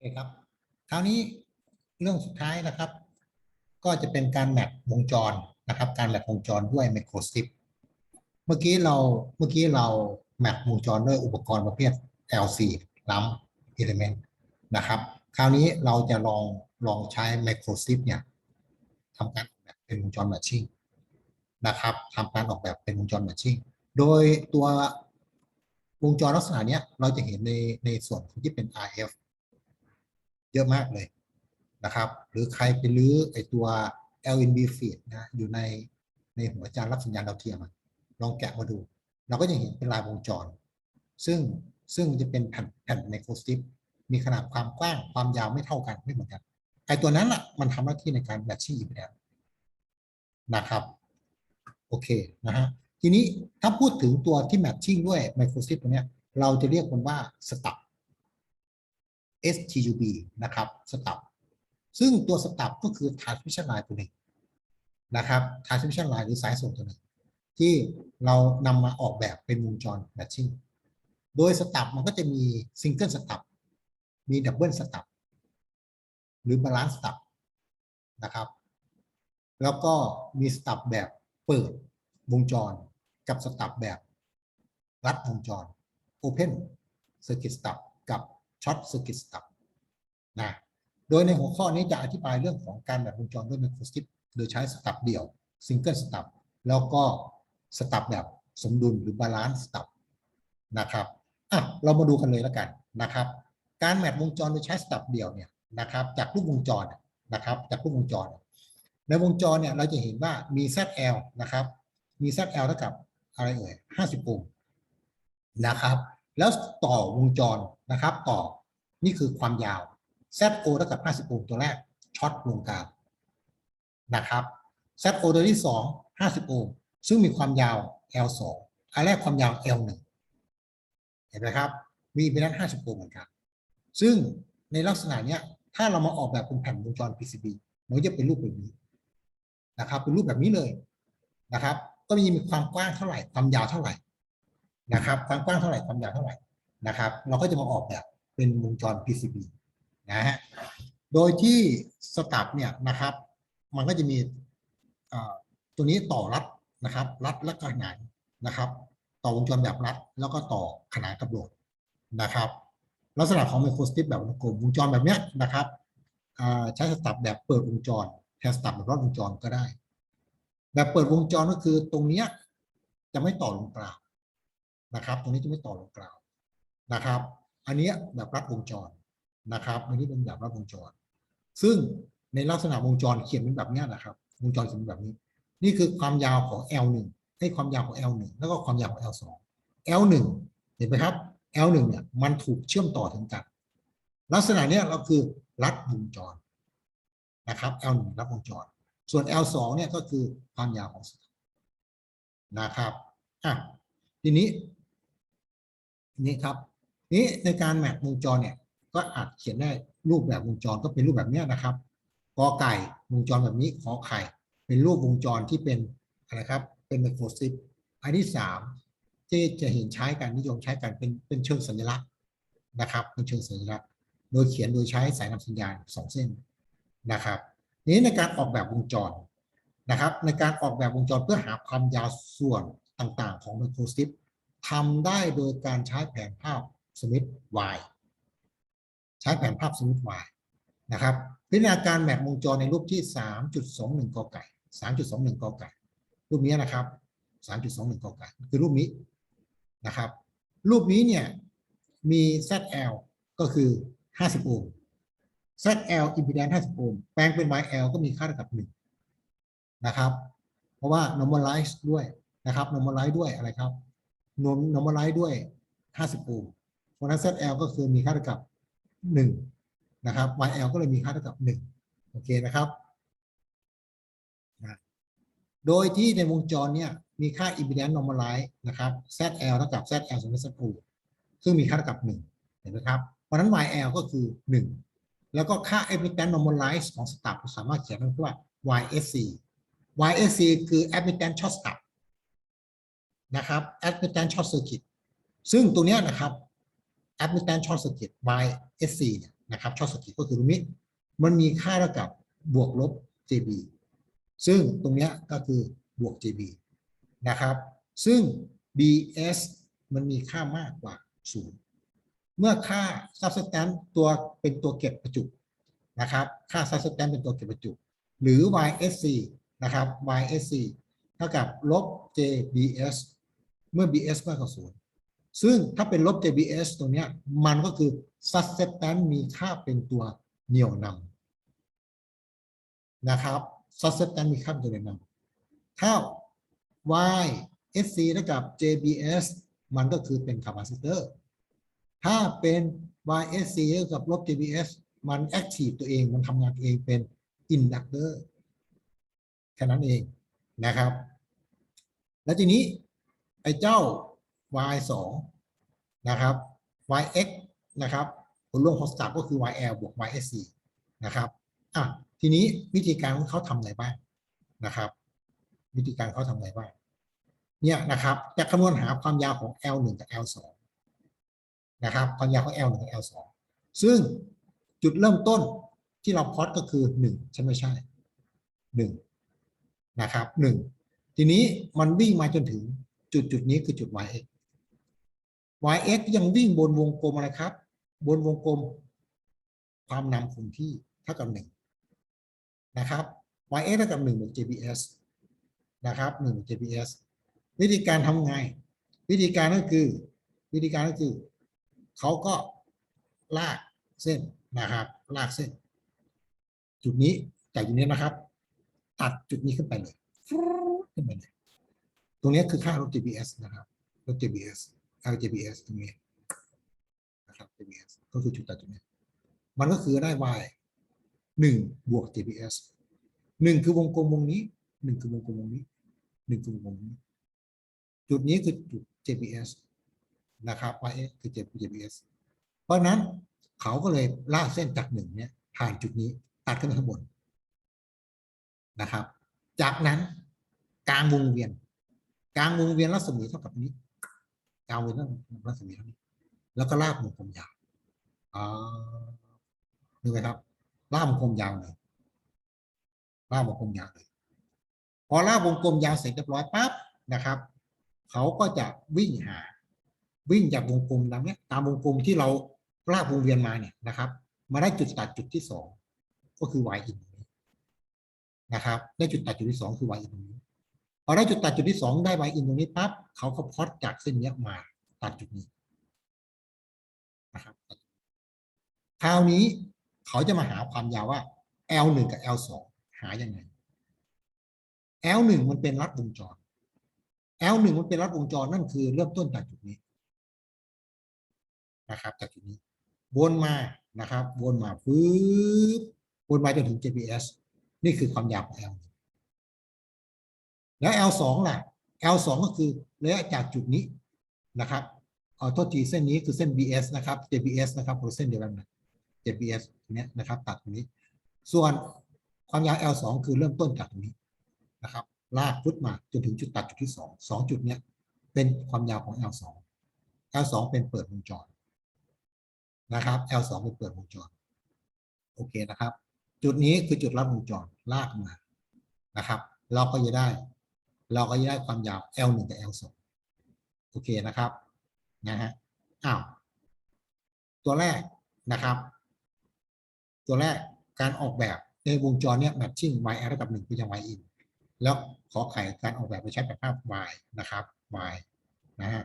เคครับคราวนี้เรื่องสุดท้ายนะครับ ก็จะเป็นการแมปวงจรนะครับ การแมปวงจรด้วยไมโครสติปเมื่อกี้เราเมื่อกี้เราแมปวงจรด้วยอุปกรณ์ประเภท LC ล้ำ element นะครับ คราวนี้เราจะลองลองใช้ไมโครสติปเนี่ยทำการออกแบบเป็นวงจรแมทชิ่งนะครับทำการออกแบบเป็นวงจรแมทชิ่งโดยตัววงจรลักษณะเนี้ยเราจะเห็นในในส่วนที่เป็น RF เยอะมากเลยนะครับ หรือใครไปลื้อไอตัว LNB feed นะอยู่ในในหัวจานรับสัญญาณดาวเทียมลองแกะมาดู เราก็จะเห็นเป็นลายวงจร ซึ่งซึ่งจะเป็นแผ่นแผ่นไมโครสติปมีขนาดความกว้างความยาวไม่เท่ากันไม่เหมือนกันไอตัวนั้นแหละมันทำหน้าที่ในการแมทชิ่งอีกแล้วนะครับโอเคนะฮะทีนี้ถ้าพูดถึงตัวที่แมทชิ่งด้วยไมโครสติปตัวเนี้ยเราจะเรียกมันว่าสตับ STUB นะครับสตับซึ่งตัวสตับก็คือ transmission line ตัวหนึ่งนะครับ transmission line หรือสายส่งตัวหนึ่งที่เรานำมาออกแบบเป็นวงจร matching โดยสตับมันก็จะมีซิงเกิลสตับมีดับเบิลสตับหรือบาลานซ์สตับนะครับ แล้วก็มีสตับแบบเปิดวงจรกับสตับแบบรัดวงจร Open Circuit Stub กับ Short Circuit Stub นะโดยในหัวข้อนี้จะอธิบายเรื่องของการแบบวงจรด้วยไมโครสติปโดยใช้สตับเดี่ยว Single Stub แล้วก็สตับแบบสมดุลหรือบาลานซ์สตับนะครับอะเรามาดูกันเลยแล้วกันนะครับ การแมทวงจรโดยใช้สตับเดี่ยวเนี่ยนะครับ จากรูปวงจรนะครับ จากรูปวงจร ในวงจรเนี่ยเราจะเห็นว่ามี ZL นะครับ มี ZL เท่ากับอะไรเอ่ย50 โอห์มนะครับ แล้วต่อวงจรนะครับ ต่อนี่คือความยาว ZO เท่ากับ 50 โอห์มตัวแรกช็อตวงกลางนะครับ ZO ตัวที่ 2 50 โอห์มซึ่งมีความยาว L2 อันแรกความยาว L1 เห็นไหมครับ มีเป็นนั้น50 โอห์มเหมือนกัน ซึ่งในลักษณะเนี้ยถ้าเรามาออกแบบเป็นแผ่นวงจร PCB มันจะเป็นรูปแบบนี้นะครับ เป็นรูปแบบนี้เลยนะครับ ก็มีมีความกว้างเท่าไหร่ ความยาวเท่าไหร่ นะครับความกว้างเท่าไหร่ความยาวเท่าไหร่นะครับ เราก็จะมาออกแบบเป็นวงจร PCB นะฮะโดยที่สตับเนี่ยนะครับ มันก็จะมีตัวนี้ต่อรัดนะครับ รัดและขนานนะครับ ต่อวงจรแบบรัด แล้วก็ต่อขนานกับโหลดนะครับ ลักษณะของไมโครสติปแบบวงกลมวงจรแบบเนี้ยนะครับใช้สตับแบบเปิดวงจรแทนสตับแบบรอดวงจรก็ได้ แบบเปิดวงจรก็คือตรงเนี้ยจะไม่ต่อลงกลาง นะครับ ตรงนี้จะไม่ต่อลงกลางนะครับ อันนี้แบบรัดวงจรนะครับอันนี้เป็นแบบรัดวงจร ซึ่งในลักษณะวงจรเขียนเป็นแบบนี้นะครับ วงจรเขียนแบบนี้ นี่คือความยาวของ L1 ให้ความยาวของ L1 แล้วก็ความยาวของ L2 L1 เห็นไหมครับ L1 เนี่ยมันถูกเชื่อมต่อถึงกัน ลักษณะเนี้ยเราคือรัดวงจรนะครับ L1 รัดวงจร ส่วน L2 เนี่ยก็คือความยาวของสายนะครับอะทีนี้ นี่ครับนี้ในการแมทวงจรเนี่ยก็อาจเขียนได้รูปแบบวงจรก็เป็นรูปแบบนี้นะครับกอไก่วงจรแบบนี้ขอไข่ เป็นรูปวงจรที่เป็นอะไรครับ เป็นไมโครซิปอันที่สามที่จะเห็นใช้กันนิยมใช้กันเป็นเป็นเชิงสัญลักษณ์นะครับเป็นเชิงสัญลักษณ์ โดยเขียนโดยใช้สายนำสัญญาณสองเส้นนะครับนี้ในการออกแบบวงจรนะครับ ในการออกแบบวงจรเพื่อหาความยาวส่วนต่างๆ ของไมโครซิป ทำได้โดยการใช้แผนภาพสมิธไวใช้แผนภาพสมิธไวนะครับพิจารณาการแมปวงจรในรูปที่ 3.21กอไก่3.21กอไก่รูปนี้นะครับ 3.21กอไก่คือรูปนี้นะครับ รูปนี้เนี่ยมี ZL ก็คือ 50 โอห์ม ZL impedance 50 โอห์มแปลงเป็น YL ก็มีค่าเท่ากับ 1 นะครับ เพราะว่า normalize ด้วยนะครับ normalize ด้วยอะไรครับ normalize ด้วย 50โอห์มเพราะนั้น ZL ก็คือมีค่าเท่ากับ 1 นะครับ YL ก็เลยมีค่าเท่ากับ 1 โอเคนะครับนะโดยที่ในวงจรเนี่ยมีค่า impedance normalize นะครับ ZL เท่ากับ ZL ส่วน ZO ซึ่งมีค่าเท่ากับ 1 เห็นไหมครับ เพราะนั้น YL ก็คือ 1 แล้วก็ค่า impedance normalize ของสตับสามารถเขียนได้ว่า YSC YSC คือ admittance short stub นะครับ admittance short circuit ซึ่งตัวเนี้ยนะครับ admittance short circuit by SC เนี่ยนะครับช็อตสกิก็คือตรงนี้มันมีค่าเท่ากับบวกลบ JB ซึ่งตรงเนี้ยก็คือบวก JB นะครับ ซึ่ง BS มันมีค่ามากกว่า 0 เมื่อค่า substance ตัวเป็นตัวเก็บประจุนะครับ ค่า substance เป็นตัวเก็บประจุ หรือ YSC นะครับ YSC เท่ากับลบ JBS เมื่อ BS มากกว่า0ซึ่งถ้าเป็นลบ JBS ตรงนี้มันก็คือ substance มีค่าเป็นตัวเหนี่ยวนำนะครับ substance มีค่าเป็นตัวเหนี่ยวนำถ้า YSC เท่ากับ JBS มันก็คือเป็น capacitor ถ้าเป็น YSC เท่ากับลบ JBS มัน active ตัวเอง มันทำงานเองเป็น inductor แค่นั้นเองนะครับ แล้วทีนี้ ไอ้เจ้า y 2นะครับ yx นะครับผลรวมของสตับก็คือ yl บวก ysc นะครับอะทีนี้วิธีการของเขาทำอะไรบ้างนะครับ วิธีการเขาทำอะไรบ้างเนี่ยนะครับจะคำนวณหาความยาวของ l 1กับ l 2นะครับความยาวของ l 1กับ l 2ซึ่งจุดเริ่มต้นที่เราพอดก็คือ1ใช่ไม่ใช่1นะครับ1ทีนี้มันวิ่งมาจนถึง จุดจุดนี้คือจุด yx yx ยังวิ่งบนวงกลมอะไรครับ บนวงกลม ความนำคงที่เท่ากับหนึ่งนะครับ yx เท่ากับหนึ่งบวก jbs นะครับหนึ่งบวก jbs วิธีการทำไง วิธีการก็คือ วิธีการก็คือ เขาก็ลากเส้นนะครับ ลากเส้น จุดนี้จากจุดนี้นะครับ ตัดจุดนี้ขึ้นไปเลยขึ้นไปเลย ตรงนี้คือค่าลบ jbs นะครับลบ jbs LJBS ตรงนี้นะครับ JBS ก็คือจุดตัดจุดนี้มันก็คือได้ y หนึ่งบวก JBS หนึ่งคือวงกลมวงนี้หนึ่งคือวงกลมวงนี้หนึ่งคือวงกลมวงนี้ จุดนี้คือจุด JBS นะครับ y คือ JBS เพราะนั้นเขาก็เลยลากเส้นจากหนึ่งเนี่ยผ่านจุดนี้ตัดขึ้นไปข้างบนนะครับ จากนั้นกลางวงเวียน กลางวงเวียนรัศมีเท่ากับนี้ยาวไปนั่นรัศมีเท่านี้ แล้วก็ลากวงกลมยาวอ่าดูไหมครับลากวงกลมยาวเลยลากวงกลมยาวเลยพอลากวงกลมยาวเสร็จเรียบร้อยปั๊บนะครับ เขาก็จะวิ่งหา วิ่งจากวงกลมตามเนี้ยตามวงกลมที่เราลากวงเวียนมาเนี่ยนะครับ มาได้จุดตัดจุดที่สองก็คือ y in ตรงนี้นะครับ ได้จุดตัดจุดที่สองคือ y in ตรงนี้ พอได้จุดตัดจุดที่สองได้ y in ตรงนี้ปั๊บเขาก็พอตจากเส้นเนี้ยมาตัดจุดนี้นะครับคราวนี้เขาจะมาหาความยาวว่า L หนึ่งกับ L สองหายังไง L หนึ่งมันเป็นรัดวงจร L หนึ่งมันเป็นรัดวงจรนั่นคือเริ่มต้นจากจุดนี้นะครับจากจุดนี้วนมานะครับวนมาปึ๊บวนมาจนถึง GPS นี่คือความยาวของ L หนึ่ง แล้ว L สองล่ะ L สองก็คือระยะจากจุดนี้นะครับขอโทษทีเส้นนี้คือเส้น BS นะครับ JBS นะครับคนละเส้นเดียวกันนะ JBS เนี้ยนะครับ ตัดตรงนี้ ส่วนความยาว L สองคือเริ่มต้นจากตรงนี้นะครับ ลากพุทมาจนถึงจุดตัดจุดที่สองสองจุดเนี้ยเป็นความยาวของ L สอง L สองเป็นเปิดวงจรนะครับ L สองเป็นเปิดวงจรโอเคนะครับ จุดนี้คือจุดรับวงจรลากมานะครับ เราก็จะได้ เราก็จะได้ความยาว L1 กับ L2 โอเคนะครับนะฮะอ้าวตัวแรกนะครับ ตัวแรกการออกแบบในวงจรเนี่ยแมทชิ่ง y ระดับหนึ่งไปยัง y in แล้วขอไขการออกแบบไปใช้แบบภาพ y นะครับ y นะฮะ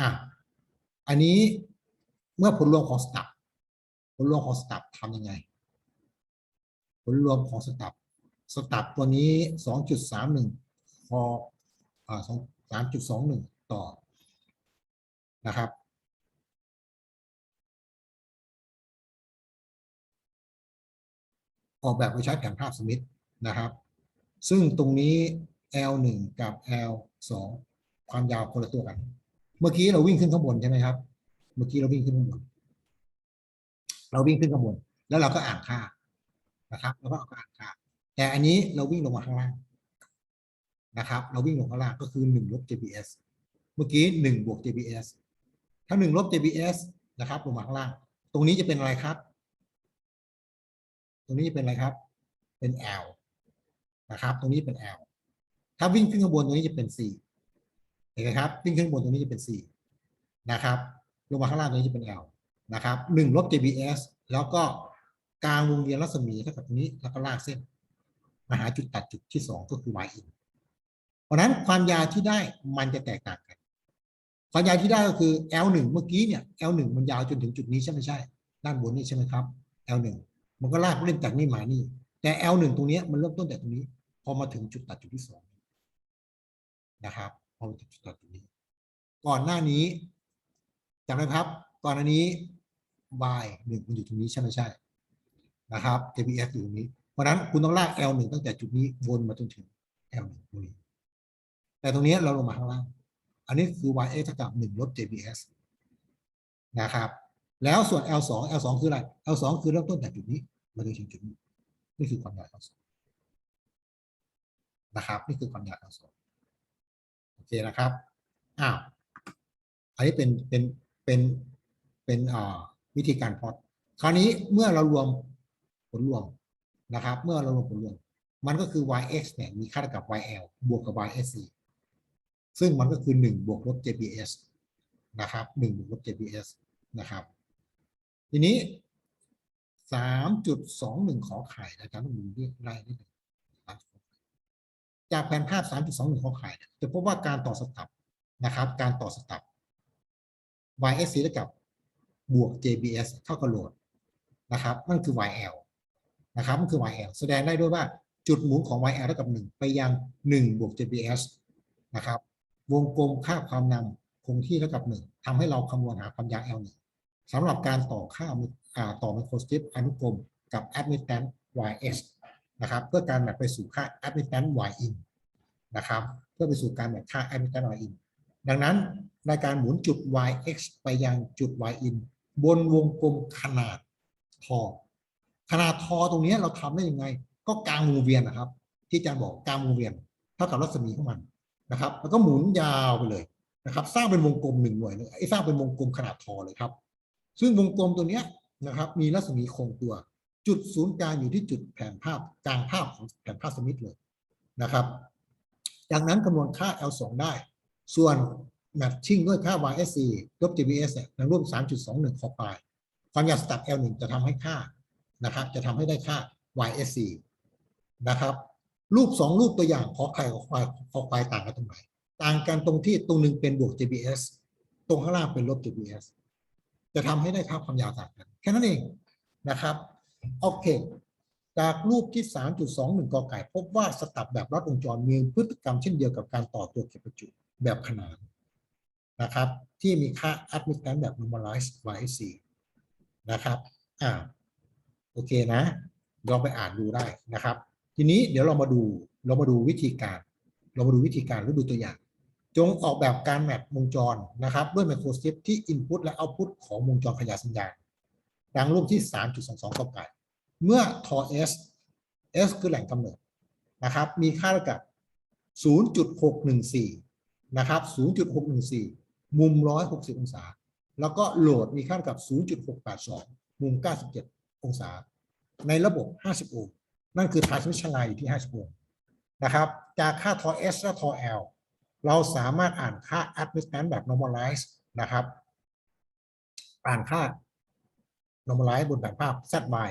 อะอันนี้เมื่อผลรวมของสตับผลรวมของสตับทำยังไง ผลรวมของสตับสตับตัวนี้ 2.31 พอสองสามจุดสองหนึ่งต่อนะครับ ออกแบบโดยใช้แผนภาพสมิธนะครับ ซึ่งตรงนี้ L 1 กับ L 2 ความยาวคนละตัวกัน เมื่อกี้เราวิ่งขึ้นข้างบนใช่ไหมครับ เมื่อกี้เราวิ่งขึ้นข้างบน เราวิ่งขึ้นข้างบน แล้วเราก็อ่านค่านะครับ แล้วก็อ่านค่า แต่อันนี้เราวิ่งลงมาข้างล่าง นะครับ เราวิ่งลงข้างล่างก็คือ1ลบ JBS เมื่อกี้1บวก JBS ถ้า1ลบ JBS นะครับลงมาข้างล่าง ตรงนี้จะเป็นอะไรครับ ตรงนี้จะเป็นอะไรครับ เป็น L นะครับ ตรงนี้เป็น L ถ้าวิ่งขึ้นข้างบนตรงนี้จะเป็น C เห็นไหมครับ วิ่งขึ้นข้างบนตรงนี้จะเป็น C นะครับ ลงมาข้างล่างตรงนี้จะเป็น L นะครับหนึ่งลบ JBS แล้วก็กลางวงเวียนรัศมีเท่ากับตรงนี้แล้วก็ลากเส้นมาหาจุดตัดจุดที่สองก็คือ y in เพราะนั้นความยาวที่ได้มันจะแตกต่างกัน ความยาวที่ได้ก็คือ L 1 เมื่อกี้เนี่ย L 1 มันยาวจนถึงจุดนี้ใช่ไหมใช่ ด้านบนนี่ใช่ไหมครับ L 1 มันก็ลากเล่นจากนี่มานี่ แต่ L 1 ตรงนี้มันเริ่มต้นจากตรงนี้ พอมาถึงจุดตัดจุดที่สองนะครับพอมาถึงจุดตัดจุดนี้ ก่อนหน้านี้จำได้ไหมครับ ก่อนหน้านี้ y หนึ่งมันอยู่ตรงนี้ใช่ไหมใช่ นะครับ JBS อยู่ตรงนี้ เพราะฉะนั้นคุณต้องลาก L 1 ตั้งแต่จุดนี้วนมาจนถึง L 1 ตรงนี้ แต่ตรงนี้เราลงมาข้างล่าง อันนี้คือ YX เท่ากับ1ลบ JBS นะครับแล้วส่วน L 2 L 2คืออะไร L 2คือเริ่มต้นจากจุดนี้มาจนถึงจุดนี้นี่คือความยาว L 2นะครับนี่คือความยาว L 2โอเคนะครับอ้าวอันนี้เป็นเป็นเป็นเป็นอ่าวิธีการพอดคราวนี้เมื่อเรารวมผลรวมนะครับ เมื่อเรารวมผลรวม มันก็คือ yx เนี่ยมีค่าเท่ากับ yl บวกกับ ysc ซึ่งมันก็คือ1บวกลบ jbs นะครับ1บวกลบ jbs นะครับ ทีนี้ 3.21 ขอไข่อาจารย์ต้องดูเรียกไล่นิดหนึ่งจากแผนภาพ 3.21 ขอไข่เนี่ยจะพบว่าการต่อสตับนะครับ การต่อสตับ YSC เท่ากับบวก JBS เท่ากับโหลดนะครับนั่นคือ YL นะครับนั่นคือ YL แสดงได้ด้วยว่าจุดหมุนของ YL เท่ากับ 1 ไปยัง 1 บวก JBS นะครับ วงกลมค่าความนำคงที่เท่ากับ1ทำให้เราคำนวณหาความยาว L1 สำหรับการต่อค่าอ่าต่อไมโครสตริปอนุกรมกับ admittance YS นะครับ เพื่อการแมทไปสู่ค่า admittance YIN นะครับ เพื่อไปสู่การแมทค่า admittance YIN ดังนั้นในการหมุนจุด yx ไปยังจุด yin บนวงกลมขนาดทอขนาดทอตรงนี้เราทำได้ยังไง ก็กลางวงเวียนนะครับ ที่อาจารย์บอกกลางวงเวียน เท่ากับรัศมีของมัน นะครับ แล้วก็หมุนยาวไปเลยนะครับ สร้างเป็นวงกลมหนึ่งหน่วยเลยไอ้สร้างเป็นวงกลมขนาดทอเลยครับ ซึ่งวงกลมตัวเนี้ยนะครับ มีรัศมีคงตัว จุดศูนย์กลางอยู่ที่จุดแผนภาพกลางภาพของแผนภาพสมิธเลยนะครับ จากนั้นคำนวณค่า L2 ได้ ส่วนแมทชิ่งด้วยค่า YSC ลบ JBS เนี่ยในรูป3.21คอปายความยาวสตับ L1 จะทำให้ค่านะครับ จะทำให้ได้ค่า YSC นะครับ รูป2รูปตัวอย่างขอไข่ขอควายขอควายต่างกันตรงไหนต่างกันตรงที่ตรงหนึ่งเป็นบวก JBS ตรงข้างล่างเป็นลบ JBS จะทำให้ได้ค่าความยาวต่างกัน แค่นั้นเองนะครับโอเค จากรูปที่ 3.21กอไก่พบว่าสตับแบบรัดวงจรมีพฤติกรรมเช่นเดียวกับการต่อตัวเก็บประจุแบบขนานนะครับ ที่มีค่า admittance แบบ normalized YC นะครับอ่าโอเคนะลองไปอ่านดูได้นะครับ ทีนี้เดี๋ยวเรามาดูเรามาดูวิธีการ เรามาดูวิธีการหรือดูตัวอย่าง จงออกแบบการแมปวงจรนะครับ ด้วยไมโครสติปที่ input และ output ของวงจรขยายสัญญาณดังรูปที่ 3.22กอไก่เมื่อทอ s s คือแหล่งกำเนิดนะครับ มีค่าเท่ากับ 0.614 นะครับ 0.614 มุม 160 องศา แล้วก็โหลดมีค่าเท่ากับ 0.682 มุม 97 องศา ในระบบ 50 โอห์ม นั่นคือ transmission line อยู่ที่50โอห์มนะครับ จากค่าทอ S และทอ L เราสามารถอ่านค่า admittance แบบ normalize นะครับ อ่านค่า normalize บนแผนภาพ ZY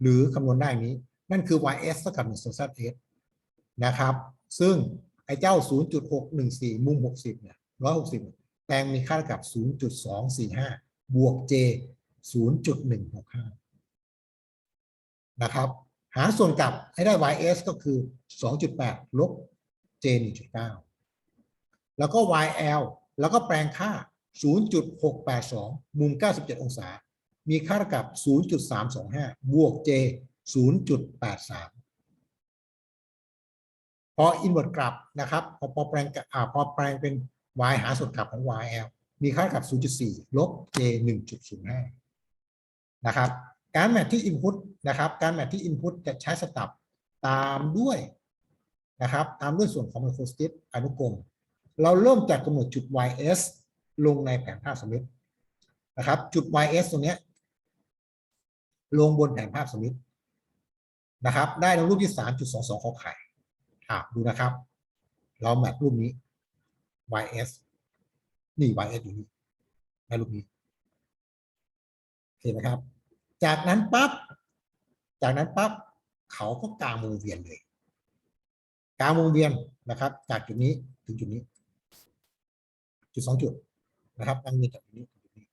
หรือคำนวณได้นี้ นั่นคือ ys เท่ากับ1ส่วน zs นะครับ ซึ่งไอ้เจ้า 0.614 มุม 60 เนี่ย 160 แปลงมีค่าเท่ากับ 0.245 บวก j 0.165 นะครับ หาส่วนกลับให้ได้ ys ก็คือ 2.8 ลบ j 1.9 แล้วก็ yl แล้วก็แปลงค่า 0.682 มุม 97 องศา มีค่ากับ 0.325 บวก j 0.83 พอ invert กลับนะครับ พอพอแปลงอ่าพอแปลงเป็น y หาส่วนกลับของ yl มีค่ากับ 0.4 ลบ j 1.05 นะครับ การแมทที่ input นะครับการแมทที่ input จะใช้สตับตามด้วยนะครับตามด้วยส่วนของ microstit อนุกรม เราเริ่มจากกำหนดจุด ys ลงในแผนภาพสมิธนะครับจุด ys ตรงเนี้ยลงบนแผนภาพสมิธนะครับได้ในรูปที่สามจุดสองสองขอไข่อะดูนะครับ เราแมทรูปนี้ ys นี่ ys อยู่นี่ในรูปนี้เห็นไหมครับ จากนั้นปั๊บจากนั้นปั๊บเขาก็กางวงเวียนเลยกางวงเวียนนะครับ จากจุดนี้ถึงจุดนี้ จุดสองจุดนะครับกางวงเวียนจากจุดนี้ถึงจุดนี้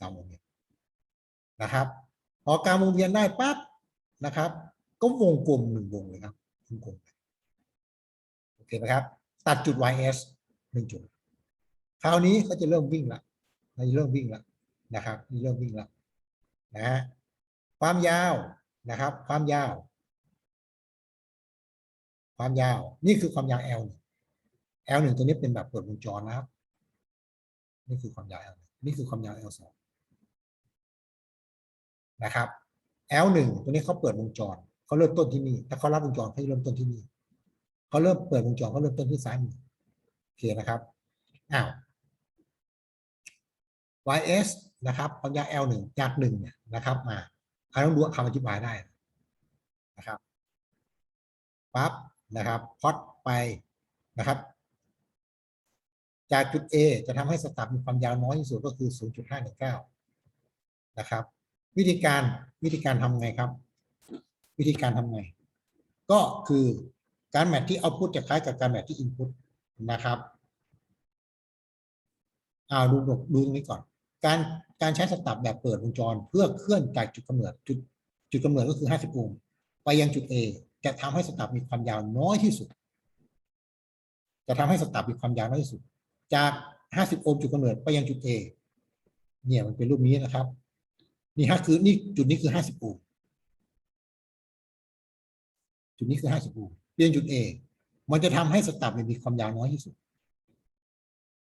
กางวงเวียนนะครับพอกางวงเวียนได้ปั๊บนะครับ ก็วงกลมหนึ่งวงเลยครับวงกลมโอเคไหมครับ ตัดจุด ys หนึ่งจุดคราวนี้เขาจะเริ่มวิ่งละเราจะเริ่มวิ่งละนะครับนี่เริ่มวิ่งละ นะฮะความยาวนะครับ ความยาว ความยาว นี่คือความยาว L 1 L 1ตัวนี้เป็นแบบเปิดวงจรนะครับ นี่คือความยาว L 1นี่คือความยาว L 2นะครับ L 1ตัวนี้เขาเปิดวงจรเขาเริ่มต้นที่นี่ถ้าเขารับวงจรเขาจะเริ่มต้นที่นี่เขาเริ่มเปิดวงจรเขาเริ่มต้นที่ซ้ายมือโอเคนะครับอ้าว ys นะครับความยาว L 1จาก1เนี่ยนะครับมาเราต้องดูคำอธิบายได้นะครับปั๊บนะครับพอดไปนะครับ จากจุด A จะทำให้สตับมีความยาวน้อยที่สุดก็คือ 0.519 นะครับ วิธีการวิธีการทำไงครับ วิธีการทำไง ก็คือการแมทที่เอาพุทจะคล้ายกับการแมทที่อินพุตนะครับเอาดูดูตรงนี้ก่อน การการใช้สตับแบบเปิดวงจร เพื่อเคลื่อนจากจุดกำเนิดจุดจุดกำเนิดก็คือ 50 โอห์มไปยังจุด A จะทำให้สตับมีความยาวน้อยที่สุด จะทำให้สตับมีความยาวน้อยที่สุด จาก 50 โอห์มจุดกำเนิดไปยังจุด A เนี่ยมันเป็นรูปนี้นะครับ นี่ฮะคือนี่จุดนี้คือ 50 โอห์มจุดนี้คือ 50 โอห์มเปลี่ยนจุด A มันจะทำให้สตับมีความยาวน้อยที่สุด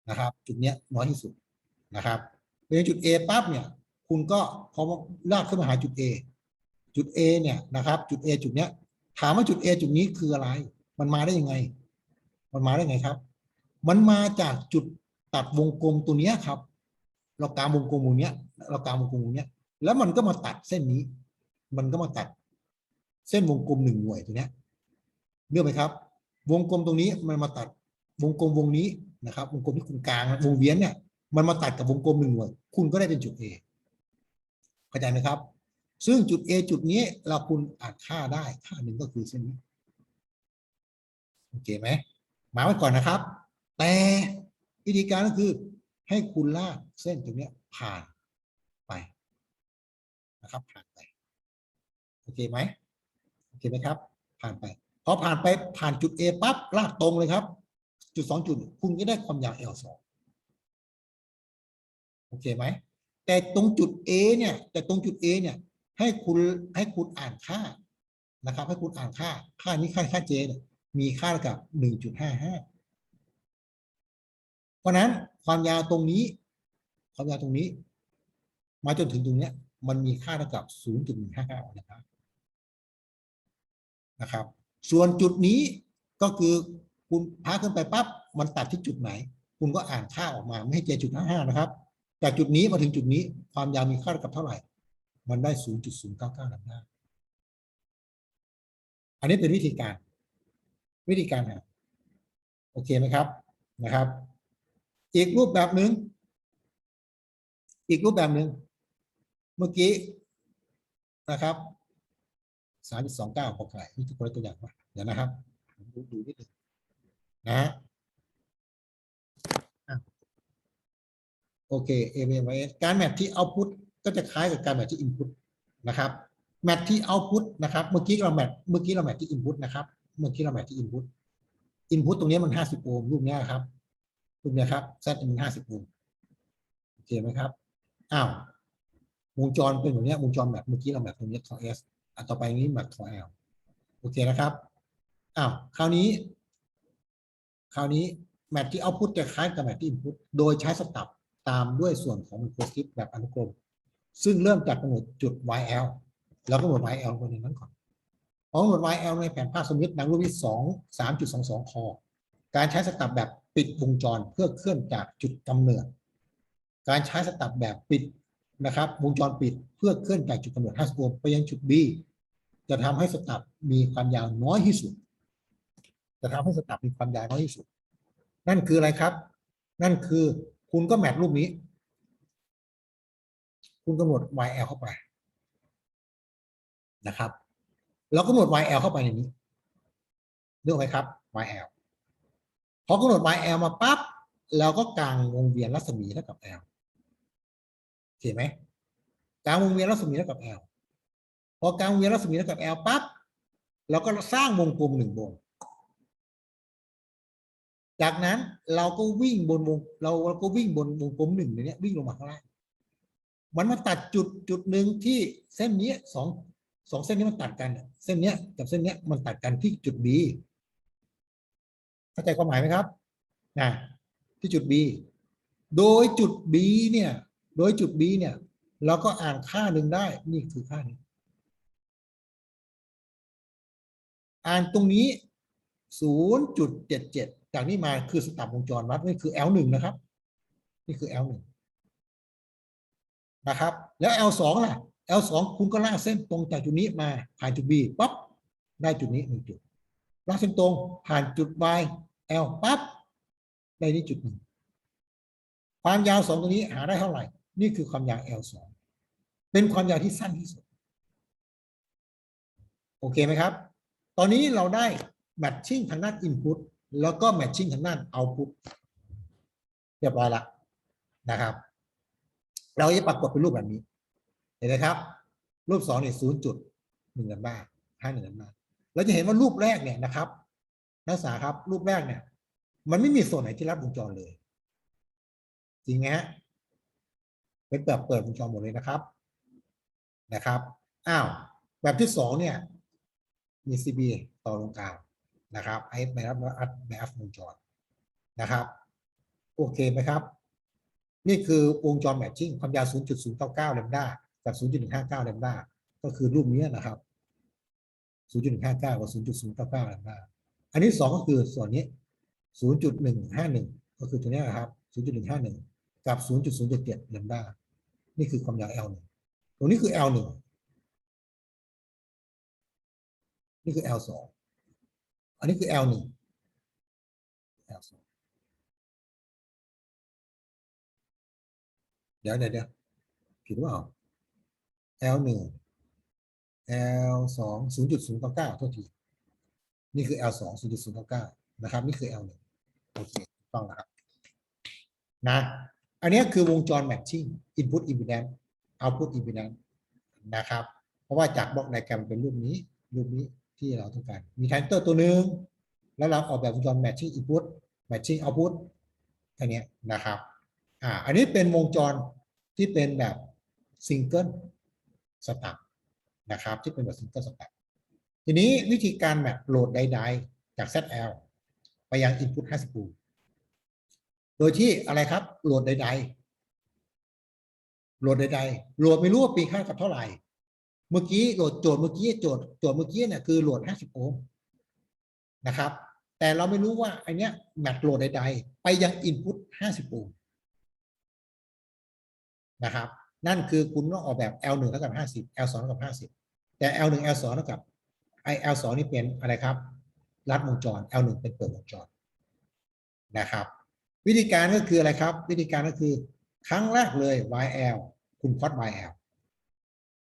นะครับ จุดเนี้ยน้อยที่สุดนะครับ เป็นจุด A ปั๊บเนี่ยคุณก็พอลากขึ้นมาหาจุด A จุด A เนี่ยนะครับ จุด A จุดเนี้ย ถามว่าจุด A จุดนี้คืออะไร มันมาได้ยังไง มันมาได้ไงครับ มันมาจากจุดตัดวงกลมตัวเนี้ยครับ เรากางวงกลมวงเนี้ย เรากางวงกลมวงเนี้ย แล้วมันก็มาตัดเส้นนี้ มันก็มาตัด เส้นวงกลมหนึ่งหน่วยตัวเนี้ยเลือกไหมครับ วงกลมตรงนี้มันมาตัดวงกลมวงนี้นะครับ วงกลมที่คุณกลางวงเวียนเนี่ย มันมาตัดกับวงกลมหนึ่งหน่วยคุณก็ได้เป็นจุด A เข้าใจไหมครับ ซึ่งจุด A จุดนี้เราคุณอาจค่าได้ค่าหนึ่งก็คือเส้นนี้โอเคไหมมาไว้ก่อนนะครับ แต่วิธีการก็คือให้คุณลากเส้นตรงนี้ผ่านไปนะครับ ผ่านไปโอเคไหมโอเคไหมครับ ผ่านไปพอผ่านไปผ่านจุด A ปั๊บลากตรงเลยครับ จุดสองจุด คุณก็ได้ความยาว L ส องโอเคไหมแต่ตรงจุด A เนี่ย แต่ตรงจุด A เนี่ย ให้คุณให้คุณอ่านค่านะครับ ให้คุณอ่านค่า ค่านี้ค่าค่า J เนี่ยมีค่าเท่ากับหนึ่งจุดห้าห้าเพราะนั้นความยาวตรงนี้ ความยาวตรงนี้ มาจนถึงตรงเนี้ย มันมีค่าเท่ากับศูนย์จุดหนึ่งห้าเก้านะครับนะครับ ส่วนจุดนี้ก็คือคุณพาขึ้นไปปั๊บมันตัดที่จุดไหน คุณก็อ่านค่าออกมาไม่ให้เจจุดห้าห้านะครับ จากจุดนี้มาถึงจุดนี้ความยาวมีค่าเท่ากับเท่าไหร่ มันได้ศูนย์จุดศูนย์เก้าเก้าลำหน้า อันนี้เป็นวิธีการ วิธีการหาโอเคไหมครับนะครับ อีกรูปแบบหนึ่งอีกรูปแบบหนึ่งเมื่อกี้นะครับสามสองเก้าขอไข่นี่คือคนตัวอย่างว่าเดี๋ยวนะครับดูดูนิดหนึ่งนะฮะโอเค a v m s การแมทที่ output ก็จะคล้ายกับการแมทที่ input นะครับแมทที่ output นะครับเมื่อกี้เราแมทเมื่อกี้เราแมทที่ input นะครับเมื่อกี้เราแมทที่ input input ตรงนี้มันห้าสิบโอห์มรูปเนี้ยครับรูปเนี้ยครับ z มันห้าสิบโอห์มโอเคไหมครับอ้าววงจรเป็นแบบเนี้ยวงจรแบบเมื่อกี้เราแบบตรงนี้ของ S อะต่อไปนี้แบบของ L โอเคนะครับอ้าวคราวนี้คราวนี้แมทที่เอาพุทจะคล้ายกับแมทที่อินพุตโดยใช้สตับ ตามด้วยส่วนของไมโครสคริปต์แบบอนุกรม ซึ่งเริ่มจากกำหนดจุด YL แล้วก็กำหนด YL บนนนั้นก่อนพอกำหนด YL ในแผนภาพสมมติดังรูปที่สองสามจุดสองสองคอ การใช้สตับแบบปิดวงจรเพื่อเคลื่อนจากจุดกำเนิด การใช้สตับแบบปิดนะครับวงจรปิดเพื่อเคลื่อนจากจุดกำเนิด50โอห์มไปยังจุด B จะทำให้สตับมีความยาวน้อยที่สุด จะทำให้สตับมีความยาวน้อยที่สุด นั่นคืออะไรครับ นั่นคือ คุณก็แมทรูปนี้ คุณกำหนด YL เข้าไปนะครับเรากำหนด YL เข้าไปในนี้เรื่องไหมครับ YL พอกำหนด YL มาปั๊บเราก็กางวงเวียนรัศมีเท่ากับ L โอเคไหมกางวงเวียนรัศมีเท่ากับ L พอกางวงเวียนรัศมีเท่ากับ L ปั๊บเราก็สร้างวงกลมหนึ่งวง จากนั้นเราก็วิ่งบนวงเราเราก็วิ่งบนวงกลมหนึ่งเนี่ยวิ่งลงมาข้างล่างมันมาตัดจุดจุดหนึ่งที่เส้นนี้สองสองเส้นนี้มันตัดกันเนี่ยเส้นเนี้ยกับเส้นเนี้ยมันตัดกันที่จุด B เข้าใจความหมายไหมครับนะที่จุด B โดยจุด B เนี่ย โดยจุด B เนี่ย เราก็อ่านค่าหนึ่งได้ นี่คือค่านี้อ่านตรงนี้ 0.77 จากนี้มาคือสตับวงจรวัดนี่คือ L1 นะครับ นี่คือ L1 นะครับ แล้ว L2 ล่ะ L2 คุณก็ลากเส้นตรงจากจุดนี้มาผ่านจุด B ปั๊บได้จุดนี้หนึ่งจุดลากเส้นตรงผ่านจุด Y L ปั๊บได้นี่จุดหนึ่งความยาวสองตรงนี้หาได้เท่าไหร่ นี่คือความยาว L2 เป็นความยาวที่สั้นที่สุด โอเคไหมครับ ตอนนี้เราได้แมทชิ่งทางด้าน Input แล้วก็แมทชิ่งทางด้าน Output เรียบร้อยละนะครับ เราจะปรากฏเป็นรูปแบบนี้ เห็นไหมครับ รูปสองเนี่ยศูนย์จุดหนึ่งกันบ้าห้าหนึ่งกันบ้าเราจะเห็นว่ารูปแรกเนี่ยนะครับนักศึกษาครับรูปแรกเนี่ย มันไม่มีส่วนไหนที่รับวงจรเลย จริงไหมฮะเป็นแบบเปิดวงจรหมดเลยนะครับนะครับอ้าวแบบที่สองเนี่ยมี CB ต่อตรงกลาง นะครับไอ้ไม่รับอัดไม่อัพวงจรนะครับ โอเคไหมครับ นี่คือวงจรแมทชิ่งความยาว 0.099เลมด้ากับ 0.159เลมด้าก็คือรูปนี้นะครับ 0.159 กับ 0.099เลมด้าอันนี้สองก็คือส่วนนี้ 0.151 ก็คือตัวนี้นะครับ 0.151 กับ 0.077เลมด้านี่คือความยาว L1 ตรงนี้คือ L1 นี่คือ L2 นนี้คือ L1 L2 เดี๋ยวเดี๋ยวเดี๋ยวผิดหรือเปล่า L1 L2 0.099โทษที นี่คือ L2 0.099นะครับ นี่คือ L1 โอเคต้องแล้วครับ นะ อันนี้คือวงจร matching input impedance output impedance นะครับ เพราะว่าจากบล็อกไดแกรมเป็นรูปนี้ รูปนี้ ที่เราต้องการ มีทรานเตอร์ตัวหนึ่งแล้วเราออกแบบวงจร matching input matching output แค่นี้นะครับอ่าอันนี้เป็นวงจรที่เป็นแบบซิงเกิลสตับนะครับที่เป็นแบบซิงเกิลสตับทีนี้วิธีการแมปโหลดใดๆจาก ZL ไปยัง input 50ปูโดยที่อะไรครับโหลดใดๆโหลดใดๆโหลดไม่รู้ว่าปีค่ากับเท่าไหร่ มื่อกี้โหลดโจทย์เมื่อกี้โจทย์โจทย์เมื่อกี้เนี่ยคือโหลด 50 โอห์มนะครับ แต่เราไม่รู้ว่าอันเนี้ยแมปโหลดใดๆ ไปยัง input 50 โอห์มนะครับ นั่นคือคุณต้องออกแบบ L1 เท่ากับ50 L2 เท่ากับ 50 แต่ L1 L2 เท่ากับไอ L2 นี่เป็นอะไรครับรัดวงจร L1 เป็นเปิดวงจรนะครับ วิธีการก็คืออะไรครับ วิธีการก็คือครั้งแรกเลย YL คุณพอด YL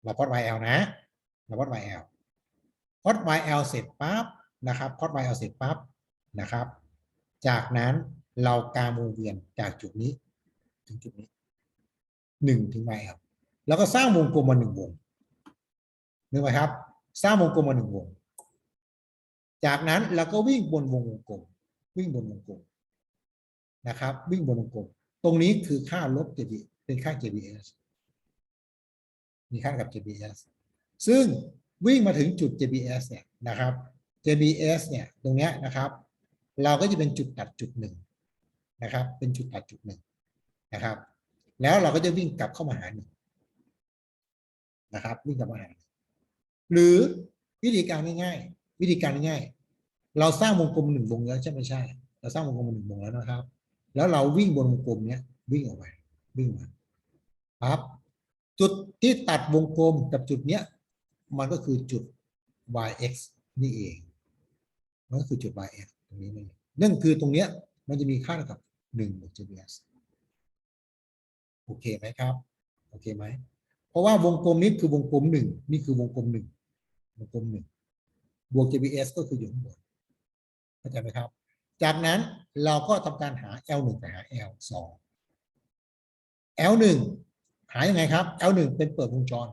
เราพอด YL นะเราพอด YL พอด YL เสร็จปั๊บนะครับพอด YL เสร็จปั๊บนะครับ จากนั้นเรากางวงเวียนจากจุดนี้ ถึงจุดนี้หนึ่งถึง YL แล้วก็สร้างวงกลมมาหนึ่งวงนึกไหมครับ สร้างวงกลมมาหนึ่งวง จากนั้นเราก็วิ่งบนวงกลม วิ่งบนวงกลมนะครับ วิ่งบนวงกลม ตรงนี้คือค่าลบ JB เป็นค่า JBS มีค่ากับ JBS ซึ่งวิ่งมาถึงจุด JBS เนี่ยนะครับ JBS เนี่ยตรงเนี้ยนะครับ เราก็จะเป็นจุดตัดจุดหนึ่งนะครับ เป็นจุดตัดจุดหนึ่งนะครับ แล้วเราก็จะวิ่งกลับเข้ามาหาหนึ่งนะครับ วิ่งกลับมาหาหรือวิธีการง่ายๆวิธีการง่ายๆเราสร้างวงกลมหนึ่งวงแล้วใช่ไหมใช่ เราสร้างวงกลมหนึ่งวงแล้วนะครับ แล้วเราวิ่งบนวงกลมเนี้ยวิ่งออกไปวิ่งมาครับ จุดที่ตัดวงกลมกับจุดเนี้ย มันก็คือจุด yx นี่เอง มันก็คือจุด yx ตรงนี้นี่นั่นคือตรงเนี้ยมันจะมีค่าเท่ากับหนึ่งบวก gbs โอเคไหมครับ โอเคไหม เพราะว่าวงกลมนี้คือวงกลมหนึ่งนี่คือวงกลมหนึ่งวงกลมหนึ่งบวก gbs ก็คืออยู่ข้างบนเข้าใจไหมครับ จากนั้นเราก็ทำการหา L 1กับหา L 2 L 1 หายังไงครับ L 1 เป็นเปิดวงจร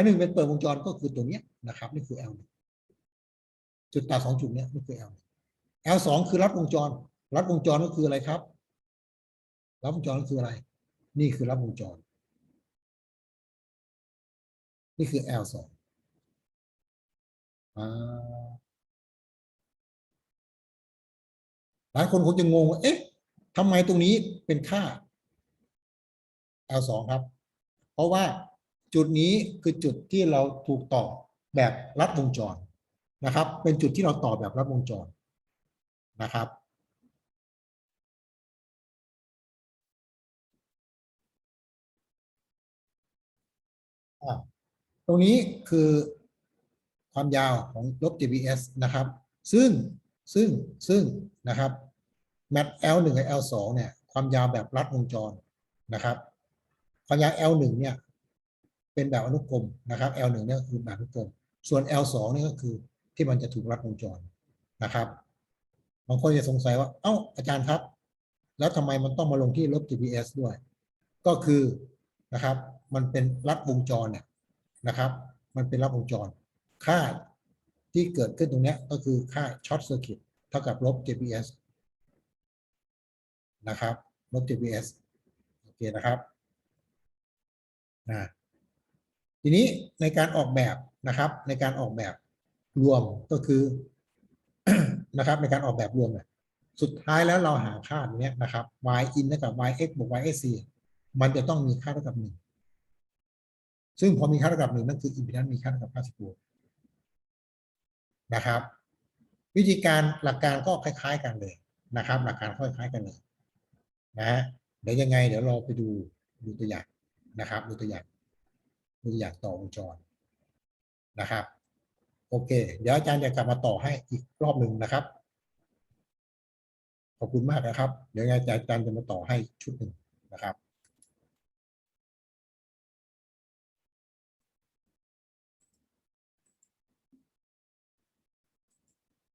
L 1 เป็นเปิดวงจรก็คือตัวเนี้ยนะครับ นี่คือ L 1 จุดตัดสองจุดเนี้ยนี่คือ L 1 L 2 คือรัดวงจร รัดวงจรก็คืออะไรครับ รัดวงจรก็คืออะไร นี่คือรัดวงจร นี่คือ L 2อ่าหลายคนคงจะงงว่าเอ๊ะทำไมตรงนี้เป็นค่า L 2 ครับ เพราะว่าจุดนี้คือจุดที่เราถูกต่อแบบรัดวงจรนะครับ เป็นจุดที่เราต่อแบบรัดวงจรนะครับ ตรงนี้คือความยาวของลบ GBS นะครับ ซึ่งซึ่งซึ่งนะครับแมท L 1 กับ L 2 เนี่ย ความยาวแบบรัดวงจรนะครับ ความยา L 1 เนี่ยเป็นแบบอนุกรมนะครับ L 1 เนี่ยคือแบบอนุกรม ส่วน L 2 นี่ก็คือที่มันจะถูกรัดวงจรนะครับบางคนจะสงสัยว่า เอ้าอาจารย์ครับ แล้วทำไมมันต้องมาลงที่ลบ GPS ด้วย ก็คือนะครับ มันเป็นรัดวงจรเนี่ยนะครับ มันเป็นรัดวงจร ค่าที่เกิดขึ้นตรงนี้ก็คือค่าช็อตเซอร์กิตเท่ากับลบ GPS นะครับ ลบ GPS โอเคนะครับ นะทีนี้ในการออกแบบนะครับ ในการออกแบบรวมก็คือนะครับ ในการออกแบบรวมเนี่ยสุดท้ายแล้วเราหาค่าตรงเนี้ยนะครับ y in เท่ากับ y x บวก y x c มันจะต้องมีค่าเท่ากับหนึ่งซึ่งพอมีค่าเท่ากับหนึ่งนั่นคือ impedance มีค่าเท่ากับ50โวลต์นะครับ วิธีการหลักการก็คล้าย ๆ กันเลยนะครับ หลักการคล้ายๆกันเลยนะฮะเดี๋ยวยังไง เดี๋ยวเราไปดูดูตัวอย่าง นะครับดูตัวอย่างดูตัวอย่างต่อวงจรนะครับ โอเค เดี๋ยวอาจารย์จะกลับมาต่อให้อีกรอบหนึ่งนะครับ ขอบคุณมากนะครับ เดี๋ยวอาจารย์จะมาต่อให้ชุดหนึ่งนะครับ